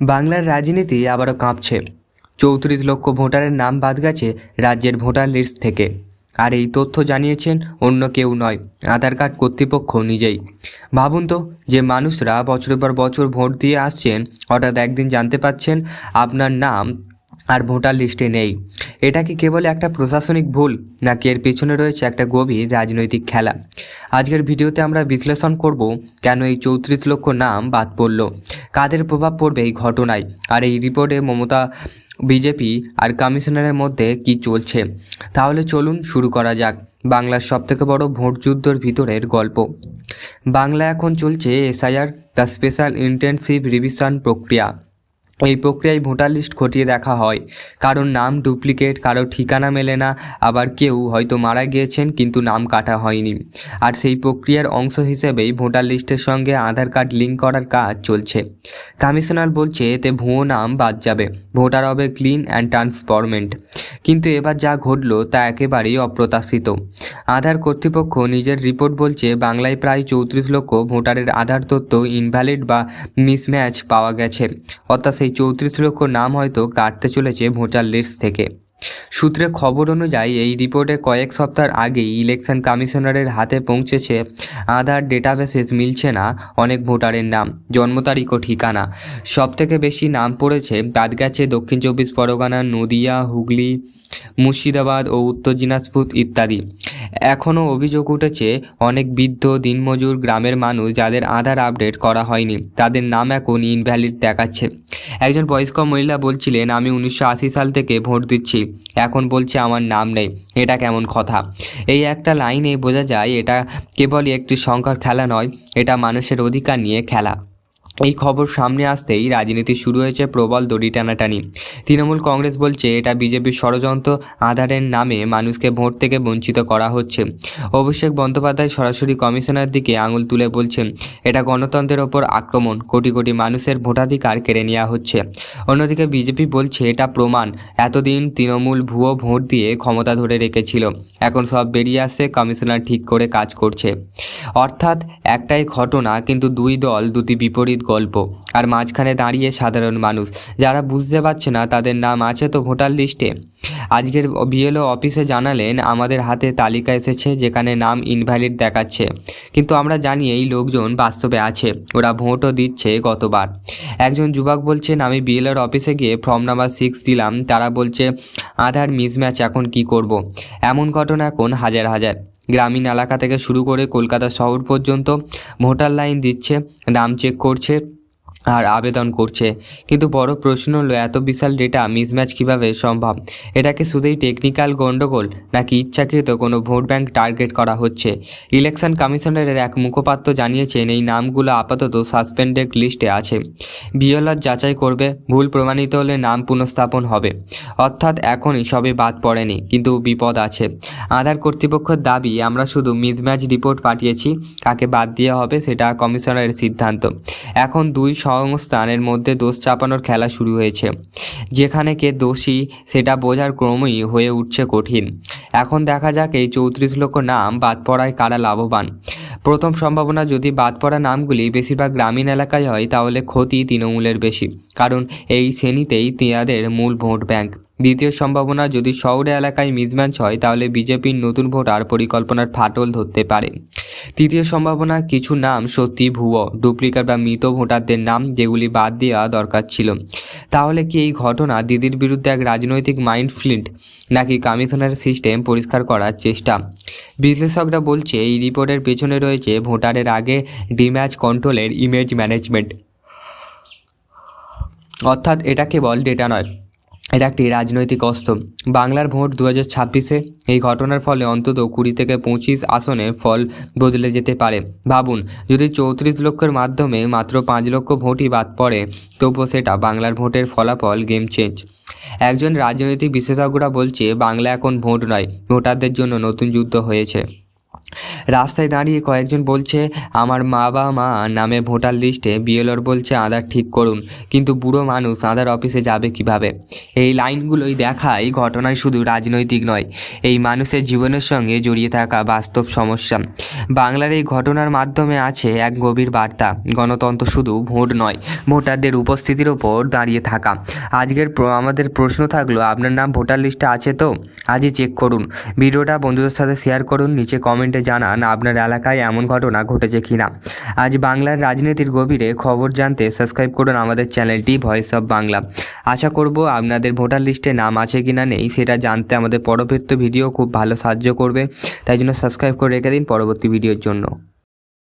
বাংলার রাজনীতি আবারও কাঁপছে। চৌত্রিশ লক্ষ ভোটারের নাম বাদ গেছে রাজ্যের ভোটার লিস্ট থেকে। আর এই তথ্য জানিয়েছেন অন্য কেউ নয়, আধার কার্ড কর্তৃপক্ষ নিজেই। ভাবুন তো, যে মানুষরা বছরের পর বছর ভোট দিয়ে আসছেন, হঠাৎ একদিন জানতে পাচ্ছেন আপনার নাম আর ভোটার লিস্টে নেই। এটা কি কেবল একটা প্রশাসনিক ভুল, নাকি এর পেছনে রয়েছে একটা গভীর রাজনৈতিক খেলা? আজকের ভিডিওতে আমরা বিশ্লেষণ করব কেন এই চৌত্রিশ লক্ষ নাম বাদ পড়ল। কাদের প্রভাব পড়বে এই ঘটনায়? আর এই রিপোর্টে মমতা, বিজেপি আর কমিশনারের মধ্যে কি চলছে? তাহলে চলুন শুরু করা যাক। বাংলার সবথেকে বড় ভোট যুদ্ধর ভিতরের গল্প। বাংলা এখন চলছে SIR, the special intensive revision প্রক্রিয়া। এই প্রক্রিয়ায় ভোটার লিস্ট খতিয়ে দেখা হয়। কারণ নাম ডুপ্লিকেট কারও ঠিকানা মেলে না, আবার কেউ হয়তো মারা গিয়েছেন কিন্তু নাম কাটা হয়নি। আর সেই প্রক্রিয়ার অংশ হিসেবেই ভোটার লিস্টের সঙ্গে আধার কার্ড লিঙ্ক করার কাজ চলছে। কমিশনার বলছে, এতে ভুয়ো নাম বাদ যাবে। ভোটার হবে ক্লিন অ্যান্ড ট্রান্সফরমেন্ট। কিন্তু এবার যা ঘটল তা একেবারেই অপ্রত্যাশিত। আধার কর্তৃপক্ষ নিজের রিপোর্ট বলছে, বাংলায় প্রায় চৌত্রিশ লক্ষ ভোটারের আধার তথ্য ইনভ্যালিড বা মিসম্যাচ পাওয়া গেছে। অর্থাৎ সেই চৌত্রিশ লক্ষ নাম হয়তো কাটতে চলেছে ভোটার লিস্ট থেকে। সূত্রে খবর অনুযায়ী, এই রিপোর্টে কয়েক সপ্তাহ আগেই ইলেকশন কমিশনারের হাতে পৌঁছেছে, আধার ডেটাবেসেস মিলছে না অনেক ভোটারের নাম, জন্ম তারিখ ও ঠিকানা। সব থেকে বেশি নাম পড়েছে বাদ গেছে দক্ষিণ চব্বিশ পরগনা, নদিয়া, হুগলি মুর্শিদাবাদ ও উত্তর দিনাজপুর ইত্যাদি। এখনও অভিযোগ উঠেছে, অনেক বৃদ্ধ, দিনমজুর গ্রামের মানুষ যাদের আধার আপডেট করা হয়নি, তাদের নাম এখন ইনভ্যালিড দেখাচ্ছে। একজন বয়স্ক মহিলা বলছিলেন, আমি উনিশশো আশি সাল থেকে ভোট দিচ্ছি, এখন বলছে আমার নাম নেই, এটা কেমন কথা? এই একটা লাইনে বোঝা যায়, এটা কেবলই একটি সংখ্যার খেলা নয়, এটা মানুষের অধিকার নিয়ে খেলা। এই খবর সামনে আসতেই রাজনীতি শুরু হয়েছে প্রবল দড়ি টানাটানি। তৃণমূল কংগ্রেস বলছে, এটা বিজেপির ষড়যন্ত্র, আধারের নামে মানুষকে ভোট থেকে বঞ্চিত করা হচ্ছে। অভিষেক বন্দ্যোপাধ্যায় সরাসরি কমিশনের দিকে আঙুল তুলে বলছেন, এটা গণতন্ত্রের ওপর আক্রমণ, কোটি কোটি মানুষের ভোটাধিকার কেড়ে নেওয়া হচ্ছে। অন্যদিকে বিজেপি বলছে, এটা প্রমাণ, এতদিন তৃণমূল ভুয়ো ভোট দিয়ে ক্ষমতা ধরে রেখেছিল, এখন সব বেরিয়ে আসে, কমিশনার ঠিক করে কাজ করছে। অর্থাৎ একটাই ঘটনা, কিন্তু দুই দল দুটি বিপরীত গল্প। আর মাঝখানে দাঁড়িয়ে সাধারণ মানুষ। যারা বুঝতে পারছে না তাদের নাম আছে তো ভোটার লিস্টে। আজকের বিএলও অফিসে জানালেন, আমাদের হাতে তালিকা এসেছে যেখানে নাম ইনভ্যালিড দেখাচ্ছে। কিন্তু আমরা জানি এই লোকজন বাস্তবে আছে। ওরা ভোটও দিচ্ছে গতবার। একজন যুবক বলছেন, আমি বিএলওর অফিসে গিয়ে ফর্ম নাম্বার সিক্স দিলাম। তারা বলছে, আধার মিসম্যাচ এখন কি করব। এমন ঘটনা এখন হাজার হাজার। গ্রামীণ এলাকা থেকে শুরু করে কলকাতা শহর পর্যন্ত ভোটার লাইন দিচ্ছে নাম চেক করছে। আর আবেদন করছে। কিন্তু বড় প্রশ্ন হলো, এত বিশাল ডেটা মিসম্যাচ কীভাবে সম্ভব? এটাকে শুধুই টেকনিক্যাল গণ্ডগোল নাকি ইচ্ছাকৃত কোনো ভোট ব্যাংক টার্গেট করা হচ্ছে? ইলেকশন কমিশনারের এক মুখপাত্র জানিয়েছেন, এই নামগুলো আপাতত সাসপেন্ডেড লিস্টে আছে। বিএলআর যাচাই করবে, ভুল প্রমাণিত হলে নাম পুনঃস্থাপন হবে। অর্থাৎ এখনই সবে বাদ পড়েনি, কিন্তু বিপদ আছে। আধার কর্তৃপক্ষের দাবি, আমরা শুধু মিসম্যাচ রিপোর্ট পাঠিয়েছি, কাকে বাদ দেওয়া হবে সেটা কমিশনারের সিদ্ধান্ত। এখন দুই সংস্থানের মধ্যে দোষ চাপানোর খেলা শুরু হয়েছে। যেখানে কে দোষী, সেটা বোঝার ক্রমই হয়ে উঠছে কঠিন। এখন দেখা যাক এই চৌত্রিশ লক্ষ নাম বাদ পড়ায় কারা লাভবান। প্রথম সম্ভাবনা, যদি বাদ পড়া নামগুলি বেশিরভাগ গ্রামীণ এলাকায় হয়, তাহলে ক্ষতি তৃণমূলের বেশি, কারণ এই শ্রেণীতেই তেয়াদের মূল ভোট ব্যাংক। দ্বিতীয় সম্ভাবনা, যদি শহরে এলাকায় মিসম্যাচ হয়, তাহলে বিজেপির নতুন ভোটার পরিকল্পনার ফাটল ধরতে পারে। তৃতীয় সম্ভাবনা, কিছু নাম সত্যি ভুয়ো, ডুপ্লিকেট বা মৃত ভোটারদের নাম যেগুলি বাদ দেওয়া দরকার ছিল। তাহলে কি এই ঘটনা দিদির বিরুদ্ধে এক রাজনৈতিক মাইন্ড ফ্লিন্ট, নাকি কমিশনের সিস্টেম পরিষ্কার করার চেষ্টা? বিশ্লেষকরা বলছে, এই রিপোর্টের পেছনে রয়েছে ভোটারের আগে ডিম্যাচ কন্ট্রোলের ইমেজ ম্যানেজমেন্ট। অর্থাৎ এটা কেবল ডেটা নয় এটা একটি রাজনৈতিক অস্ত্র। বাংলার ভোট দু হাজার ছাব্বিশে এই ঘটনার ফলে অন্তত কুড়ি থেকে পঁচিশ আসনে ফল বদলে যেতে পারে। ভাবুন, যদি চৌত্রিশ লক্ষের মাধ্যমে মাত্র পাঁচ লক্ষ ভোটই বাদ পড়ে, তবুও সেটা বাংলার ভোটের ফলাফল গেম চেঞ্জ একজন রাজনৈতিক বিশেষজ্ঞরা বলছে, বাংলা এখন ভোট নয়, ভোটারদের জন্য নতুন যুদ্ধ হয়েছে। রাস্তায় দাঁড়িয়ে কয়েকজন বলছে, আমার মা বা মা নামে ভোটার লিস্টে বিএলওর বলছে আধার ঠিক করুন, কিন্তু বুড়ো মানুষ আধার অফিসে যাবে কীভাবে? এই লাইনগুলোই দেখায় ঘটনায় শুধু রাজনৈতিক নয়, এই মানুষের জীবনের সঙ্গে জড়িয়ে থাকা বাস্তব সমস্যা। বাংলার এই ঘটনার মাধ্যমে আছে এক গভীর বার্তা, গণতন্ত্র শুধু ভোট নয়, ভোটারদের উপস্থিতির ওপর দাঁড়িয়ে থাকা। আজকের আমাদের প্রশ্ন থাকল, আপনার নাম ভোটার লিস্টে আছে তো? আজই চেক করুন। ভিডিওটা বন্ধুদের সাথে শেয়ার করুন, নিচে কমেন্টে জানান, আপনার এলাকায় এমন ঘটনা ঘটেছে কিনা। আজ বাংলার রাজনীতির গভীরে খবর জানতে সাবস্ক্রাইব করুন আমাদের চ্যানেলটি, ভয়েস অফ বাংলা। আশা করব আপনাদের ভোটার লিস্টে নাম আছে কি না নেই, সেটা জানতে আমাদের পরবর্তী ভিডিও খুব ভালো সাহায্য করবে। তাই জন্য সাবস্ক্রাইব করে রেখে দিন পরবর্তী ভিডিওর জন্য।